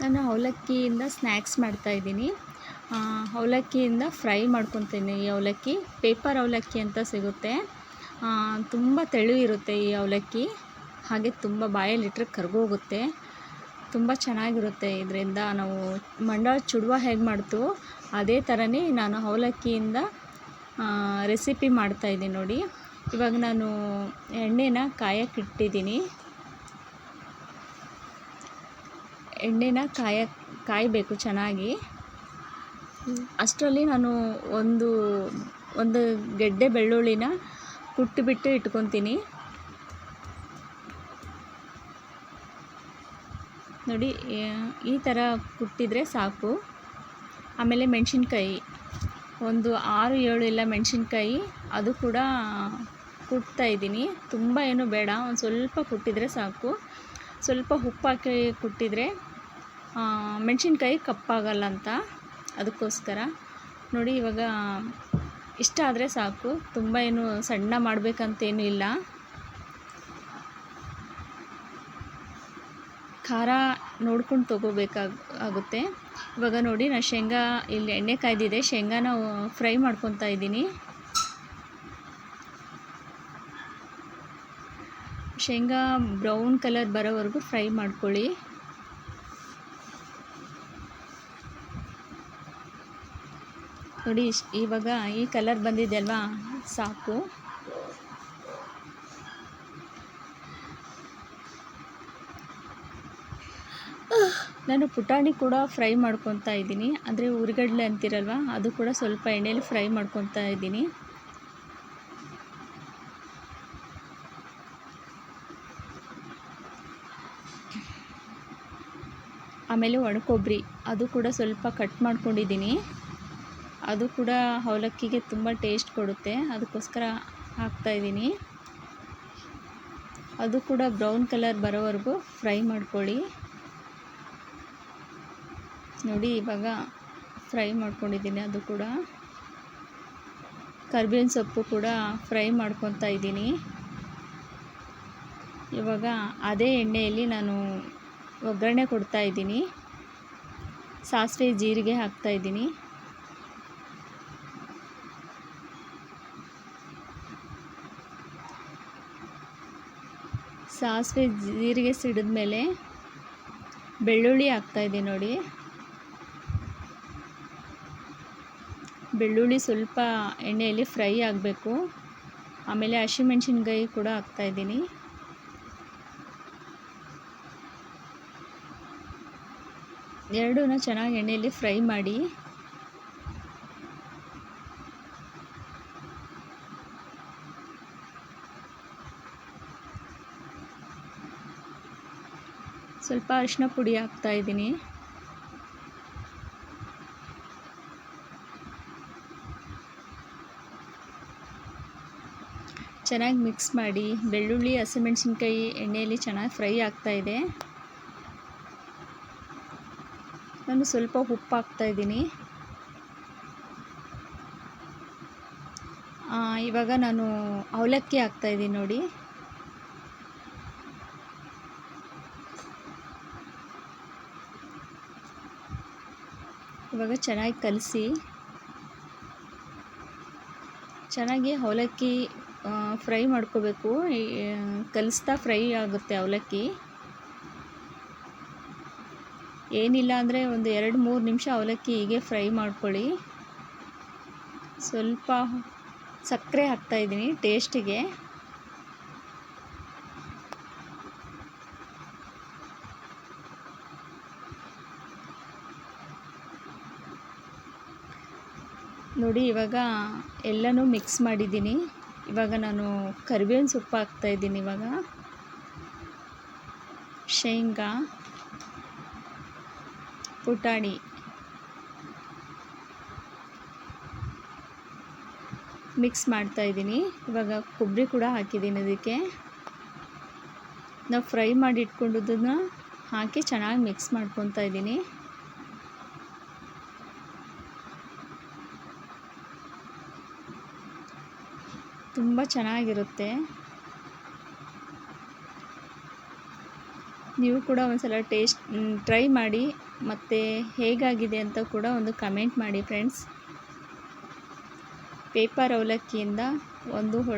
ನಾನು ಅವಲಕ್ಕಿಯಿಂದ ಸ್ನ್ಯಾಕ್ಸ್ ಮಾಡ್ತಾಯಿದ್ದೀನಿ ಅವಲಕ್ಕಿಯಿಂದ ಫ್ರೈ ಮಾಡ್ಕೊತೀನಿ ಈ ಅವಲಕ್ಕಿ. ಪೇಪರ್ ಅವಲಕ್ಕಿ ಅಂತ ಸಿಗುತ್ತೆ. ತುಂಬ ತೆಳು ಇರುತ್ತೆ ಈ ಅವಲಕ್ಕಿ. ಹಾಗೆ ತುಂಬ ಬಾಯಲ್ಲಿಟ್ಟರೆ ಕರ್ಗೋಗುತ್ತೆ. ತುಂಬ ಚೆನ್ನಾಗಿರುತ್ತೆ ಇದರಿಂದ ನಾವು ಮಂಡಾಳ ಚುಡುವ ಹೇಗೆ ಮಾಡ್ತೀವೋ ಅದೇ ಥರನೇ ನಾನು ಅವಲಕ್ಕಿಯಿಂದ ರೆಸಿಪಿ ಮಾಡ್ತಾಯಿದ್ದೀನಿ ನೋಡಿ. ಇವಾಗ ನಾನು ಎಣ್ಣೆನ ಕಾಯಕ್ಕೆ ಎಣ್ಣೆನ ಕಾಯ, ಕಾಯಬೇಕು ಚೆನ್ನಾಗಿ. ಅಷ್ಟರಲ್ಲಿ ನಾನು ಒಂದು ಒಂದು ಗೆಡ್ಡೆ ಬೆಳ್ಳುಳ್ಳಿನ ಕುಟ್ಟಿಬಿಟ್ಟು ಇಟ್ಕೊತೀನಿ. ನೋಡಿ ಈ ಥರ ಕುಟ್ಟಿದರೆ ಸಾಕು. ಆಮೇಲೆ ಮೆಣಸಿನ್ಕಾಯಿ, ಒಂದು ಆರು ಏಳು ಇಲ್ಲ ಮೆಣಸಿನ್ಕಾಯಿ, ಅದು ಕೂಡ ಕುಟ್ತಾ ಇದ್ದೀನಿ. ತುಂಬ ಏನು ಬೇಡ, ಒಂದು ಸ್ವಲ್ಪ ಕುಟ್ಟಿದರೆ ಸಾಕು. ಸ್ವಲ್ಪ ಉಪ್ಪು ಹಾಕಿ ಕುಟ್ಟಿದರೆ ಮೆಣಸಿನ್ಕಾಯಿ ಕಪ್ಪಾಗಲ್ಲ ಅಂತ. ಅದಕ್ಕೋಸ್ಕರ. ನೋಡಿ, ಇವಾಗ ಇಷ್ಟ ಆದರೆ ಸಾಕು. ತುಂಬ ಏನು ಸಣ್ಣ ಮಾಡಬೇಕಂತೇನು ಇಲ್ಲ. ಖಾರ ನೋಡ್ಕೊಂಡು ತೊಗೋಬೇಕಾಗ ಆಗುತ್ತೆ ಇವಾಗ ನೋಡಿ ನಾನು ಶೇಂಗಾ, ಇಲ್ಲಿ ಎಣ್ಣೆ ಕಾಯ್ದಿದೆ. ಶೇಂಗಾನ ಫ್ರೈ ಮಾಡ್ಕೊತಾ ಇದ್ದೀನಿ. ಶೇಂಗಾ ಬ್ರೌನ್ ಕಲರ್ ಬರೋವರೆಗೂ ಫ್ರೈ ಮಾಡ್ಕೊಳ್ಳಿ. ನೋಡಿ ಇವಾಗ ಈ ಕಲರ್ ಬಂದಿದೆ ಅಲ್ವಾ? ಸಾಕು. ನಾನು ಪುಟಾಣಿ ಕೂಡ ಫ್ರೈ ಮಾಡ್ಕೊತಾ ಇದ್ದೀನಿ. ಅಂದರೆ ಉರಿಗಡ್ಲೆ ಅಂತಿರಲ್ವ? ಅದು ಕೂಡ ಸ್ವಲ್ಪ ಎಣ್ಣೆಯಲ್ಲಿ ಫ್ರೈ ಮಾಡ್ಕೊತಾ ಇದ್ದೀನಿ. ಆಮೇಲೆ ಒಣಕೊಬ್ಬರಿ, ಅದು ಕೂಡ ಸ್ವಲ್ಪ ಕಟ್ ಮಾಡ್ಕೊಂಡಿದ್ದೀನಿ. ಅದು ಕೂಡ ಅವಲಕ್ಕಿಗೆ ತುಂಬ ಟೇಸ್ಟ್ ಕೊಡುತ್ತೆ. ಅದಕ್ಕೋಸ್ಕರ ಹಾಕ್ತಾಯಿದ್ದೀನಿ ಅದು ಕೂಡ ಬ್ರೌನ್ ಕಲರ್ ಬರೋವರೆಗೂ ಫ್ರೈ ಮಾಡ್ಕೊಳ್ಳಿ. ನೋಡಿ, ಇವಾಗ ಫ್ರೈ ಮಾಡ್ಕೊಂಡಿದ್ದೀನಿ ಅದು ಕೂಡ. ಕರ್ಬೇವಿನ ಸೊಪ್ಪು ಕೂಡ ಫ್ರೈ ಮಾಡ್ಕೊತಾ ಇದ್ದೀನಿ. ಇವಾಗ ಅದೇ ಎಣ್ಣೆಯಲ್ಲಿ ನಾನು ಒಗ್ಗರಣೆ ಕೊಡ್ತಾ ಇದ್ದೀನಿ. ಸಾಸಿವೆ ಜೀರಿಗೆ ಹಾಕ್ತಾಯಿದ್ದೀನಿ ಸಾಸಿವೆ ಜೀರಿಗೆ ಸಿಡಿದ ಮೇಲೆ ಬೆಳ್ಳುಳ್ಳಿ ಹಾಕ್ತಾಯಿದೆ ನೋಡಿ. ಬೆಳ್ಳುಳ್ಳಿ ಸ್ವಲ್ಪ ಎಣ್ಣೆಯಲ್ಲಿ ಫ್ರೈ ಆಗಬೇಕು. ಆಮೇಲೆ ಹಸಿಮೆಣ್ಸಿನ್ಕಾಯಿ ಕೂಡ ಹಾಕ್ತಾಯಿದ್ದೀನಿ ಎರಡೂ ಚೆನ್ನಾಗಿ ಎಣ್ಣೆಯಲ್ಲಿ ಫ್ರೈ ಮಾಡಿ ಸ್ವಲ್ಪ ಅರಿಶಿನ ಪುಡಿ ಹಾಕ್ತಾಯಿದ್ದೀನಿ ಚೆನ್ನಾಗಿ ಮಿಕ್ಸ್ ಮಾಡಿ ಬೆಳ್ಳುಳ್ಳಿ, ಹಸಿಮೆಣಸಿನ್ಕಾಯಿ ಎಣ್ಣೆಯಲ್ಲಿ ಚೆನ್ನಾಗಿ ಫ್ರೈ ಆಗ್ತಾಯಿದೆ ನಾನು ಸ್ವಲ್ಪ ಉಪ್ಪು ಹಾಕ್ತಾಯಿದ್ದೀನಿ ಇವಾಗ ನಾನು ಅವಲಕ್ಕಿ ಹಾಕ್ತಾಯಿದ್ದೀನಿ ನೋಡಿ. ಇವಾಗ ಚೆನ್ನಾಗಿ ಕಲಸಿ, ಚೆನ್ನಾಗಿ ಅವಲಕ್ಕಿ ಫ್ರೈ ಮಾಡ್ಕೋಬೇಕು. ಕಲಿಸ್ತಾ ಫ್ರೈ ಆಗುತ್ತೆ ಅವಲಕ್ಕಿ. ಏನಿಲ್ಲ ಅಂದರೆ ಒಂದು ಎರಡು ಮೂರು ನಿಮಿಷ ಅವಲಕ್ಕಿ ಹೀಗೆ ಫ್ರೈ ಮಾಡ್ಕೊಳ್ಳಿ. ಸ್ವಲ್ಪ ಸಕ್ಕರೆ ಹಾಕ್ತಾಯಿದ್ದೀನಿ ಟೇಸ್ಟಿಗೆ. ನೋಡಿ, ಇವಾಗ ಎಲ್ಲನೂ ಮಿಕ್ಸ್ ಮಾಡಿದ್ದೀನಿ. ಇವಾಗ ನಾನು ಕರಿಬೇವಿನ ಸೊಪ್ಪು ಹಾಕ್ತಾಯಿದ್ದೀನಿ ಇವಾಗ. ಶೇಂಗಾ, ಪುಟಾಣಿ. ಮಿಕ್ಸ್ ಮಾಡ್ತಾಯಿದ್ದೀನಿ ಇವಾಗ ಕೊಬ್ಬರಿ ಕೂಡ ಹಾಕಿದ್ದೀನಿ ಅದಕ್ಕೆ. ನಾವು ಫ್ರೈ ಮಾಡಿ ಇಟ್ಕೊಂಡಿದ್ದನ್ನು ಹಾಕಿ ಚೆನ್ನಾಗಿ ಮಿಕ್ಸ್ ಮಾಡ್ಕೊತಾ ಇದ್ದೀನಿ. ತುಂಬ ಚೆನ್ನಾಗಿರುತ್ತೆ. ನೀವು ಕೂಡ ಒಂದ್ಸಲ ಟೇಸ್ಟ್ ಟ್ರೈ ಮಾಡಿ. ಮತ್ತು ಹೇಗಾಗಿದೆ ಅಂತ ಕೂಡ ಒಂದು ಕಮೆಂಟ್ ಮಾಡಿ, ಫ್ರೆಂಡ್ಸ್. ಪೇಪರ್ ಅವಲಕ್ಕಿಯಿಂದ ಒಂದು